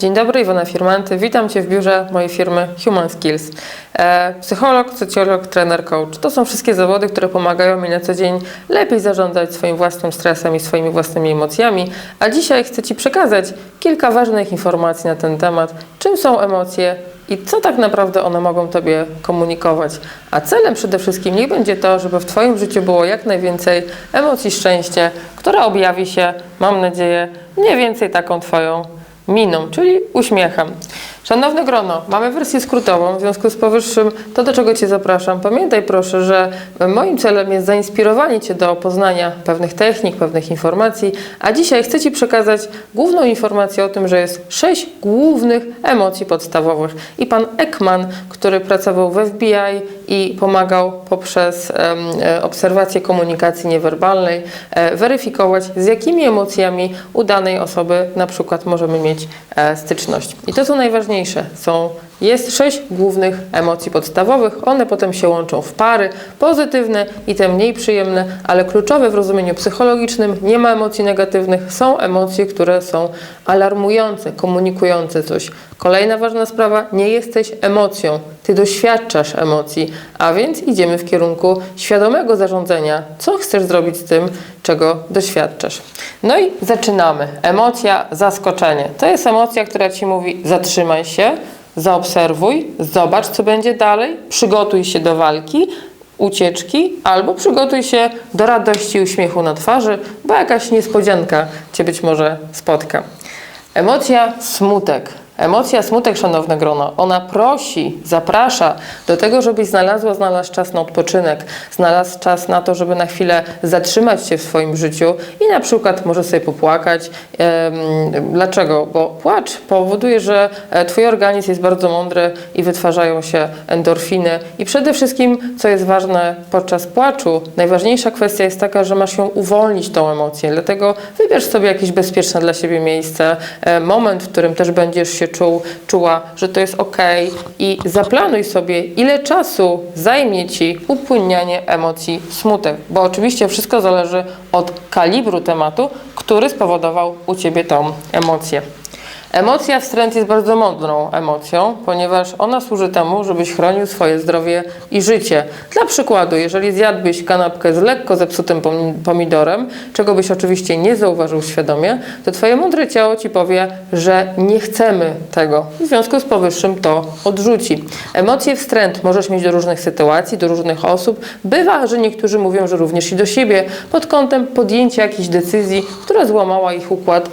Dzień dobry, Iwona Firmanty. Witam Cię w biurze mojej firmy Human Skills. E, psycholog, socjolog, trener, coach. To są wszystkie zawody, które pomagają mi na co dzień lepiej zarządzać swoim własnym stresem i swoimi własnymi emocjami. A dzisiaj chcę Ci przekazać kilka ważnych informacji na ten temat. Czym są emocje i co tak naprawdę one mogą Tobie komunikować. A celem przede wszystkim niech będzie to, żeby w Twoim życiu było jak najwięcej emocji szczęście, która objawi się, mam nadzieję, mniej więcej taką Twoją miną, czyli uśmiechem. Szanowne grono, mamy wersję skrótową, w związku z powyższym to, do czego Cię zapraszam. Pamiętaj proszę, że moim celem jest zainspirowanie Cię do poznania pewnych technik, pewnych informacji, a dzisiaj chcę Ci przekazać główną informację o tym, że jest sześć głównych emocji podstawowych. I pan Ekman, który pracował w FBI i pomagał poprzez e, obserwację komunikacji niewerbalnej e, weryfikować, z jakimi emocjami u danej osoby na przykład możemy mieć e, styczność. I to, co najważniejsze, są, jest sześć głównych emocji podstawowych. One potem się łączą w pary, pozytywne i te mniej przyjemne, ale kluczowe w rozumieniu psychologicznym. Nie ma emocji negatywnych, są emocje, które są alarmujące, komunikujące coś. Kolejna ważna sprawa, nie jesteś emocją, ty doświadczasz emocji, a więc idziemy w kierunku świadomego zarządzania, co chcesz zrobić z tym, czego doświadczasz. No i zaczynamy. Emocja zaskoczenie. To jest emocja, która ci mówi zatrzymaj się, zaobserwuj, zobacz co będzie dalej, przygotuj się do walki, ucieczki, albo przygotuj się do radości i uśmiechu na twarzy, bo jakaś niespodzianka cię być może spotka. Emocja smutek. Emocja smutek, szanowne grono, ona prosi, zaprasza do tego, żebyś znalazła, znalazł czas na odpoczynek, znalazł czas na to, żeby na chwilę zatrzymać się w swoim życiu i na przykład może sobie popłakać. Dlaczego? Bo płacz powoduje, że e, twój organizm jest bardzo mądry i wytwarzają się endorfiny. I przede wszystkim, co jest ważne podczas płaczu, najważniejsza kwestia jest taka, że masz ją uwolnić tą emocję. Dlatego wybierz sobie jakieś bezpieczne dla siebie miejsce, e, moment, w którym też będziesz się czuł, czuła, że to jest ok i zaplanuj sobie, ile czasu zajmie Ci upłynnianie emocji smutek, bo oczywiście wszystko zależy od kalibru tematu, który spowodował u Ciebie tą emocję. Emocja wstręt jest bardzo mądrą emocją, ponieważ ona służy temu, żebyś chronił swoje zdrowie i życie. Dla przykładu, jeżeli zjadłbyś kanapkę z lekko zepsutym pom- pomidorem, czego byś oczywiście nie zauważył świadomie, to twoje mądre ciało ci powie, że nie chcemy tego. W związku z powyższym to odrzuci. Emocje wstręt możesz mieć do różnych sytuacji, do różnych osób. Bywa, że niektórzy mówią, że również i do siebie, pod kątem podjęcia jakiejś decyzji, która złamała ich układ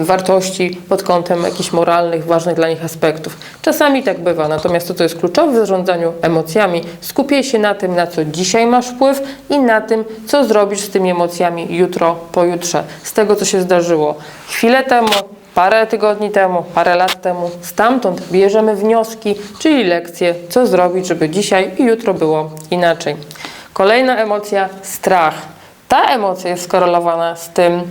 wartości, pod kątem jakichś moralnych, ważnych dla nich aspektów. Czasami tak bywa, natomiast to, co jest kluczowe w zarządzaniu emocjami, skupiaj się na tym, na co dzisiaj masz wpływ i na tym, co zrobisz z tymi emocjami jutro, pojutrze. Z tego, co się zdarzyło chwilę temu, parę tygodni temu, parę lat temu, stamtąd bierzemy wnioski, czyli lekcje, co zrobić, żeby dzisiaj i jutro było inaczej. Kolejna emocja strach. Ta emocja jest skorelowana z tym,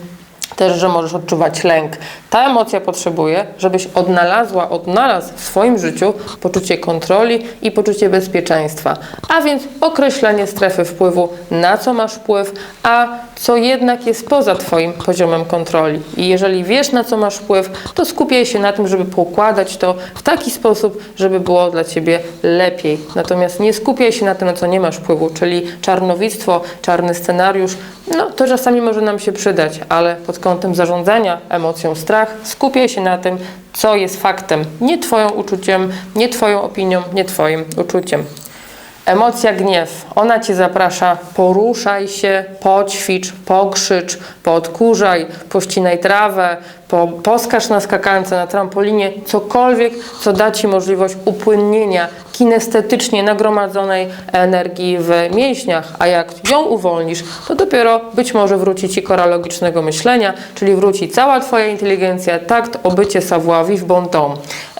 też, że możesz odczuwać lęk. Ta emocja potrzebuje, żebyś odnalazła, odnalazł w swoim życiu poczucie kontroli i poczucie bezpieczeństwa, a więc określenie strefy wpływu, na co masz wpływ, a co jednak jest poza Twoim poziomem kontroli. I jeżeli wiesz, na co masz wpływ, to skupiaj się na tym, żeby pokładać to w taki sposób, żeby było dla Ciebie lepiej. Natomiast nie skupiaj się na tym, na co nie masz wpływu, czyli czarnowictwo, czarny scenariusz, no to czasami może nam się przydać, ale pod kątem zarządzania emocją strach, skupiaj się na tym, co jest faktem, nie Twoją uczuciem, nie Twoją opinią, nie Twoim uczuciem. Emocja gniew, ona Cię zaprasza, poruszaj się, poćwicz, pokrzycz, podkurzaj, pościnaj trawę, po, poskacz na skakance, na trampolinie, cokolwiek, co da Ci możliwość upłynnienia kinestetycznie nagromadzonej energii w mięśniach, a jak ją uwolnisz, to dopiero być może wróci Ci kora logicznego myślenia, czyli wróci cała Twoja inteligencja, takt, obycie savoir vivre bon ton.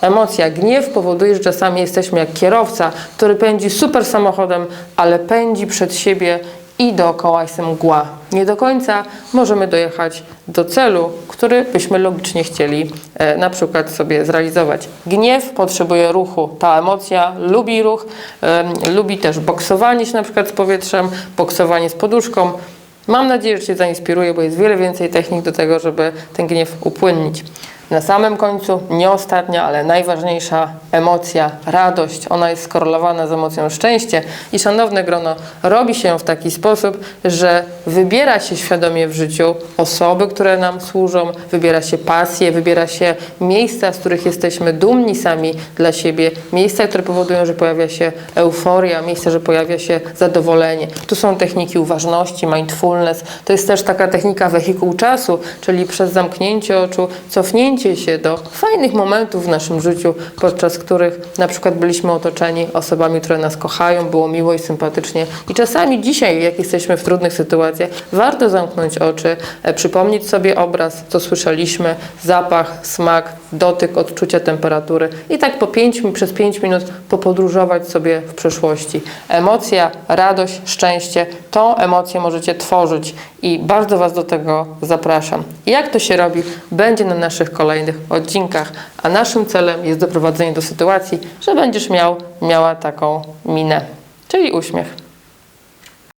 Emocja gniew powoduje, że czasami jesteśmy jak kierowca, który pędzi super samochodem, ale pędzi przed siebie i dookoła jest mgła. Nie do końca możemy dojechać do celu, który byśmy logicznie chcieli e, na przykład sobie zrealizować. Gniew potrzebuje ruchu. Ta emocja lubi ruch, em, lubi też boksowanie się na przykład z powietrzem, boksowanie z poduszką. Mam nadzieję, że Cię zainspiruje, bo jest wiele więcej technik do tego, żeby ten gniew upłynnić. Na samym końcu, nie ostatnia, ale najważniejsza emocja, radość. Ona jest skorelowana z emocją szczęście i szanowne grono, robi się w taki sposób, że wybiera się świadomie w życiu osoby, które nam służą, wybiera się pasje, wybiera się miejsca, z których jesteśmy dumni sami dla siebie, miejsca, które powodują, że pojawia się euforia, miejsca, że pojawia się zadowolenie. Tu są techniki uważności, mindfulness. To jest też taka technika wehikuł czasu, czyli przez zamknięcie oczu, cofnięcie się do fajnych momentów w naszym życiu, podczas których na przykład byliśmy otoczeni osobami, które nas kochają, było miło i sympatycznie. I czasami dzisiaj, jak jesteśmy w trudnych sytuacjach, warto zamknąć oczy, e, przypomnieć sobie obraz, co słyszeliśmy, zapach, smak, dotyk, odczucia temperatury i tak po pięć, przez 5 minut popodróżować sobie w przeszłości. Emocja, radość, szczęście, tą emocję możecie tworzyć i bardzo Was do tego zapraszam. Jak to się robi, będzie na naszych kolejnych odcinkach, a naszym celem jest doprowadzenie do sytuacji, że będziesz miał, miała taką minę, czyli uśmiech.